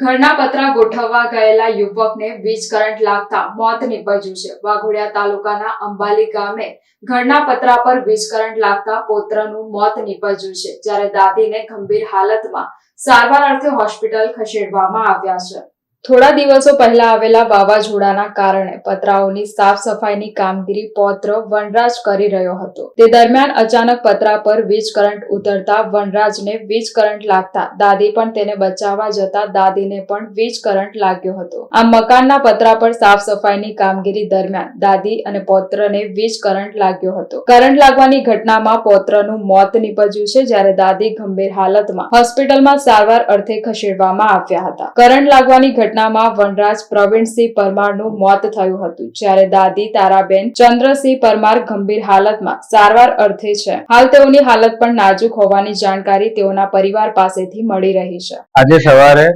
ઘરના પતરા ગોઠવવા ગયેલા યુવકને વીજ કરંટ લાગતા મોત નીપજ્યું છે. વાઘોડિયા તાલુકાના અંબાલી ગામે ઘરના પતરા પર વીજ કરંટ લાગતા પોત્રનું મોત નીપજ્યું છે, જ્યારે દાદીને ગંભીર હાલતમાં સારવાર અર્થે હોસ્પિટલ ખસેડવામાં આવ્યા છે. થોડા દિવસો પહેલા આવેલા વાવાઝોડાના કારણે પતરાઓની સાફ સફાઈની કામગીરી પૌત્ર વનરાજ કરી રહ્યો હતો. તે દરમિયાન અચાનક પતરા પર વીજ કરંટ ઉતરતા વનરાજને વીજ કરંટ લાગતા દાદી પણ તેને બચાવવા જતા દાદીને પણ વીજ કરંટ લાગ્યો હતો. આ મકાનના પતરા પર સાફ સફાઈની કામગીરી દરમિયાન દાદી અને પૌત્રને વીજ કરંટ લાગ્યો હતો. કરંટ લાગવાની ઘટનામાં પૌત્રનું મોત નીપજ્યું છે જ્યારે દાદી ગંભીર હાલતમાં હોસ્પિટલમાં સારવાર અર્થે ખસેડવામાં આવ્યા હતા. કરંટ લાગવાની ઘટનામાં વનરાજ પ્રવીણસિંહ પરમારનું મોત થયું હતું, જ્યારે દાદી તારાબેન ચંદ્રસિંહ પરમાર ગંભીર હાલતમાં સારવાર અર્થે છે. હાલ તેઓની હાલત પણ નાજુક હોવાની જાણકારી તેઓના પરિવાર પાસેથી મળી રહી છે. આજે સવારે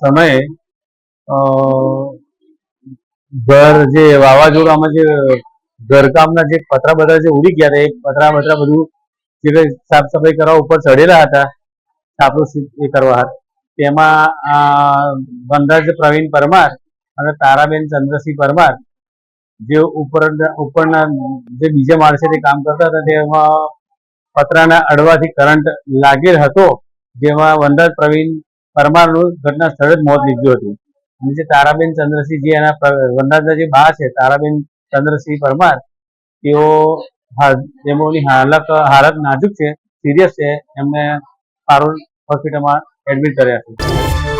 સમયે ઘર જે વાવાઝોડામાં જે ઘરકામના જે પતરા બધા જે ઉડી ગયા હતા પતરા બતરા બધું જે સાફ સફાઈ કરવા ઉપર ચડેલા હતા સાપરું એ કરવા હાથ તેમાં વનરાજ પ્રવીણ પરમાર અને તારાબેન ચંદ્રસિંહ પરમાર, જે ઉપર, ઉપરના જે બીજા માણસે તે કામ કરતા હતા, તેમાં પતરાના અડવાથી કરંટ લાગેલ હતો, જેમાં વનરાજ પ્રવીણ પરમારનું ઘટના સ્થળે જ મોત લીધું હતું. અને જે તારાબેન ચંદ્રસિંહ જે એના વનરાજના જે બા છે, તારાબેન ચંદ્રસિંહ પરમાર, તેઓ તેઓની હાલત હાલત નાજુક છે, સિરિયસ છે. એમને પારુલ હોસ્પિટલમાં એડમિટ કર્યા છે.